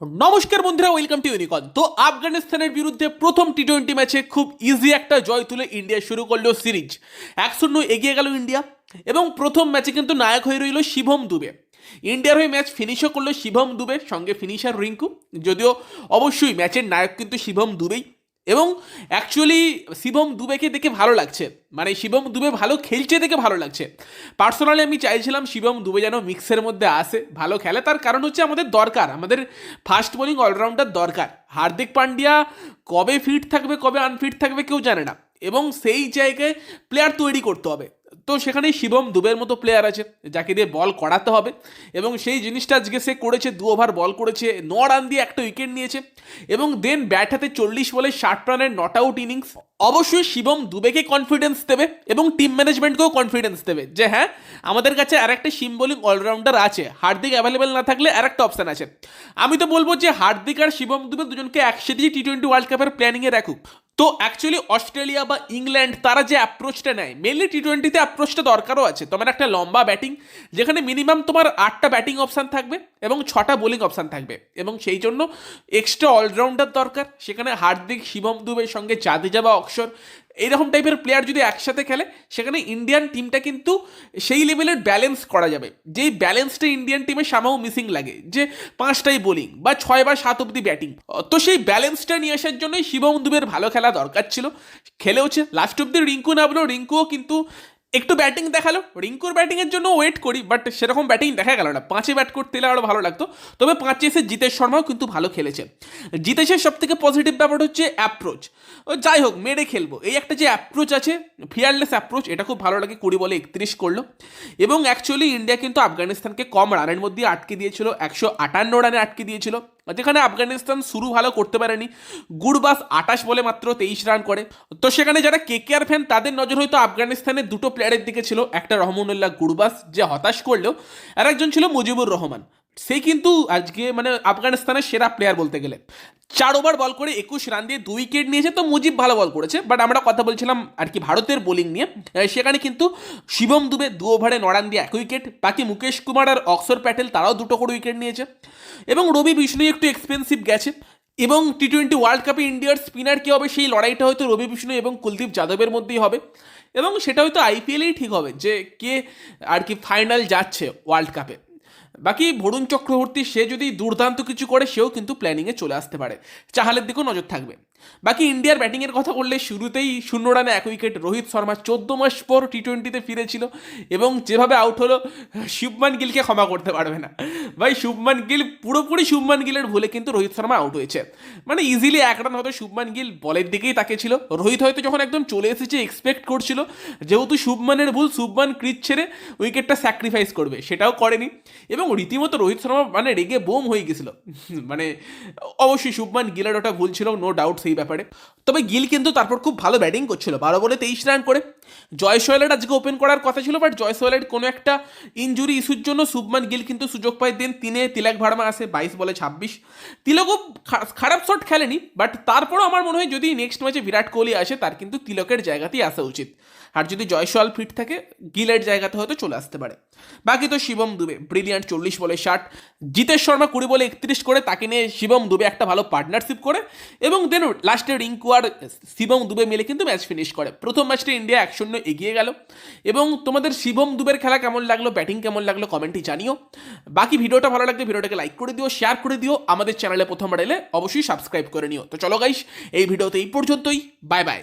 নমস্কার বন্ধুরা welcome to ইউনিকন তো আফগানিস্তানের বিরুদ্ধে প্রথম টি টোয়েন্টি ম্যাচে খুব ইজি একটা জয় তুলে ইন্ডিয়া শুরু করল সিরিজ এক শূন্য এগিয়ে গেল ইন্ডিয়া এবং প্রথম ম্যাচে কিন্তু নায়ক হয়ে রইল শিভম দুবে। ইন্ডিয়ার হয়ে ম্যাচ ফিনিশও করল শিভম দুবে, সঙ্গে ফিনিশার রিঙ্কু। যদিও অবশ্যই ম্যাচের নায়ক কিন্তু শিভম দুবেই। এবং অ্যাকচুয়ালি শিবম দুবেকে দেখে ভালো লাগছে। মানে শিবম দুবে ভালো খেলছে দেখে ভালো লাগছে। পার্সোনালি আমি চাইছিলাম শিবম দুবে যেন মিক্সের মধ্যে আসে, ভালো খেলে। তার কারণ হচ্ছে আমাদের দরকার, আমাদের ফাস্ট বোলিং অলরাউন্ডার দরকার। হার্দিক পান্ডিয়া কবে ফিট থাকবে, কবে আনফিট থাকবে কেউ জানে না। এবং সেই জায়গায় প্লেয়ার তৈরি করতে হবে। তো সেখানেই শিবম দুবের মতো প্লেয়ার আছে, যাকে দিয়ে বল করাতে হবে। এবং সেই জিনিসটা আজকে সে করেছে, দু ওভার বল করেছে, ন রান দিয়ে একটা উইকেট নিয়েছে। এবং দেন ব্যাট হাতে চল্লিশ বলে ষাট রানের নট আউট ইনিংস অবশ্যই শিবম দুবেকে কনফিডেন্স দেবে এবং টিম ম্যানেজমেন্টকেও কনফিডেন্স দেবে যে হ্যাঁ আমাদের কাছে আর একটা সিম বোলিং অলরাউন্ডার আছে। হার্দিক অ্যাভেলেবেল না থাকলে আর একটা অপশান আছে। আমি তো বলব যে হার্দিক আর শিবম দুবে দুজনকে একসাথেই টি টোয়েন্টি ওয়ার্ল্ড কাপের প্ল্যানিংয়ে রাখুক। তো অ্যাকচুয়ালি অস্ট্রেলিয়া বা ইংল্যান্ড তারা যে অ্যাপ্রোচটা নেয় মেনলি টি টোয়েন্টিতে অ্যাপ্রোচটা দরকারও আছে। তোমার একটা লম্বা ব্যাটিং যেখানে মিনিমাম তোমার আটটা ব্যাটিং অপশান থাকবে এবং ছটা বোলিং অপশান থাকবে। এবং সেই জন্য এক্সট্রা অলরাউন্ডার দরকার। সেখানে হার্দিক, শিবম দুবের সঙ্গে জাদেজা বা অক্ষর এইরকম টাইপের প্লেয়ার যদি একসাথে খেলে, সেখানে ইন্ডিয়ান টিমটা কিন্তু সেই লেভেলের ব্যালেন্স করা যাবে। যেই ব্যালেন্সটা ইন্ডিয়ান টিমে সামাও মিসিং লাগে। যে পাঁচটাই বোলিং বা ছয় বা সাত অব্দি ব্যাটিং তো সেই ব্যালেন্সটা নিয়ে আসার জন্যই শিবম দুবের ভালো খেলা দরকার ছিল। খেলেওছে। লাস্ট অব্দি রিঙ্কু নামলো রিঙ্কুও কিন্তু একটু ব্যাটিং দেখাল। রিঙ্কুর ব্যাটিংয়ের জন্য ওয়েট করি বাট সেরকম ব্যাটিং দেখা গেল না। পাঁচে ব্যাট করতে আরও ভালো লাগতো। তবে পাঁচে এসে জিতেশ শর্মাও কিন্তু ভালো খেলেছে জিতেশের সব থেকে পজিটিভ ব্যাপার হচ্ছে অ্যাপ্রোচ যাই হোক, মেরে খেলব। এই একটা যে অ্যাপ্রোচ আছে ফিয়ারলেস অ্যাপ্রোচ এটা খুব ভালো লাগে, কুড়ি বলে একত্রিশ করল। এবং অ্যাকচুয়ালি ইন্ডিয়া কিন্তু আফগানিস্তানকে কম রানের মধ্যে আটকে দিয়েছিল। একশো আটান্ন রানে আটকে দিয়েছিল। যেখানে আফগানিস্তান শুরু ভালো করতে পারেনি। গুড়বাস আটাশ বলে মাত্র তেইশ রান করে। তো সেখানে যারা কে কে আর ফ্যান, তাদের নজর হয়তো আফগানিস্তানের দুটো প্লেয়ারের দিকে ছিল। একটা রহমানুল্লাহ গুড়বাস যে হতাশ করলেও, আর একজন ছিল মুজিবুর রহমান। সে কিন্তু আজকে মানে আফগানিস্তানের সেরা প্লেয়ার বলতে গেলে। চার ওভার বল করে একুশ রান দিয়ে দুই উইকেট নিয়েছে, তো মুজিব ভালো বল করেছে। বাট আমরা কথা বলছিলাম আর কি ভারতের বোলিং নিয়ে। সেখানে কিন্তু শিবম দুবে দু ওভারে ন রান দিয়ে এক উইকেট বাকি মুকেশ কুমার আর অক্সর প্যাটেল তারাও দুটো করে উইকেট নিয়েছে। এবং রবি বিষ্ণু একটু এক্সপেন্সিভ গেছে। এবং টি টোয়েন্টি ওয়ার্ল্ড কাপে ইন্ডিয়ার স্পিনার কী হবে সেই লড়াইটা হয়তো রবি বিষ্ণু এবং কুলদীপ যাদবের মধ্যেই হবে। এবং সেটা হয়তো আইপিএলেই ঠিক হবে যে কে আর কি ফাইনাল যাচ্ছে ওয়ার্ল্ড কাপে বাকি ভরুণ চক্রবর্তী, সে যদি দুর্দান্ত কিছু করে, সেও কিন্তু প্ল্যানিংয়ে চলে আসতে পারে। চাহালের দিকেও নজর থাকবে। বাকি ইন্ডিয়ার ব্যাটিংয়ের কথা বললে শুরুতেই শূন্য রানে এক উইকেট রোহিত শর্মা চোদ্দ মাস পর টি টোয়েন্টিতে ফিরেছিল এবং যেভাবে আউট হলো, শিবমান গিলকে ক্ষমা করতে পারবে না। ভাই, শুভমান গিল পুরোপুরি শুভমান গিলের ভুলে কিন্তু রোহিত শর্মা আউট হয়েছে। মানে ইজিলি এক রান হয়তো শুভমান গিল বলের দিকেই তাকে ছিল রোহিত হয়তো যখন একদম চলে এসেছে এক্সপেক্ট করছিল, যেহেতু শুভমানের ভুল, শুভমান ক্রিজ ছেড়ে উইকেটটা স্যাক্রিফাইস করবে, সেটাও করেনি। এবং রীতিমতো রোহিত শর্মা মানে রেগে বোম হয়ে গেছিল। মানে অবশ্যই শুভমান গিলের ওটা ভুল ছিল নো ডাউট সেই ব্যাপারে। তবে গিল কিন্তু তারপর খুব ভালো ব্যাটিং করছিল, বারো বলে তেইশ রান করে। জয় সোয়েলের আজকে ওপেন করার কথা ছিল বাট জয় সোয়েলের কোনো একটা ইঞ্জুরি ইস্যুর জন্য শুভমান গিল কিন্তু সুযোগ পায় দেন তিনে তিলক ভার্মা আসে বাইশ বলে ছাব্বিশ। তিলকও খারাপ শট খেলেনি বাট তারপরও আমার মনে হয় যদি নেক্সট ম্যাচে বিরাট কোহলি আসে, তার কিন্তু তিলকের জায়গাতেই আসা উচিত। আর যদি জয়সওয়াল ফিট থাকে, গিলের জায়গাতে হয়তো চলে আসতে পারে। বাকি তো শিবম দুবে। ব্রিলিয়ান্ট চল্লিশ বলে ষাট। জিতেশ শর্মা কুড়ি বলে একত্রিশ করে, তাকে নিয়ে শিবম দুবে একটা ভালো পার্টনারশিপ করে। এবং দেন লাস্টে রিঙ্কু আর শিবম দুবে মিলে কিন্তু ম্যাচ ফিনিশ করে। প্রথম ম্যাচটি ইন্ডিয়া এক শূন্য এগিয়ে গেল। এবং তোমাদের শিবম দুবের খেলা কেমন লাগল ব্যাটিং কেমন লাগল কমেন্টে জানিও। বাকি ভিডিওটা ভালো লাগলে ভিডিওটাকে লাইক করে দিও শেয়ার করে দিও। আমাদের চ্যানেলে প্রথমবার এলে অবশ্যই সাবস্ক্রাইব করে নিও। তো চলো গাইস এই ভিডিওতে এই পর্যন্তই। Bye bye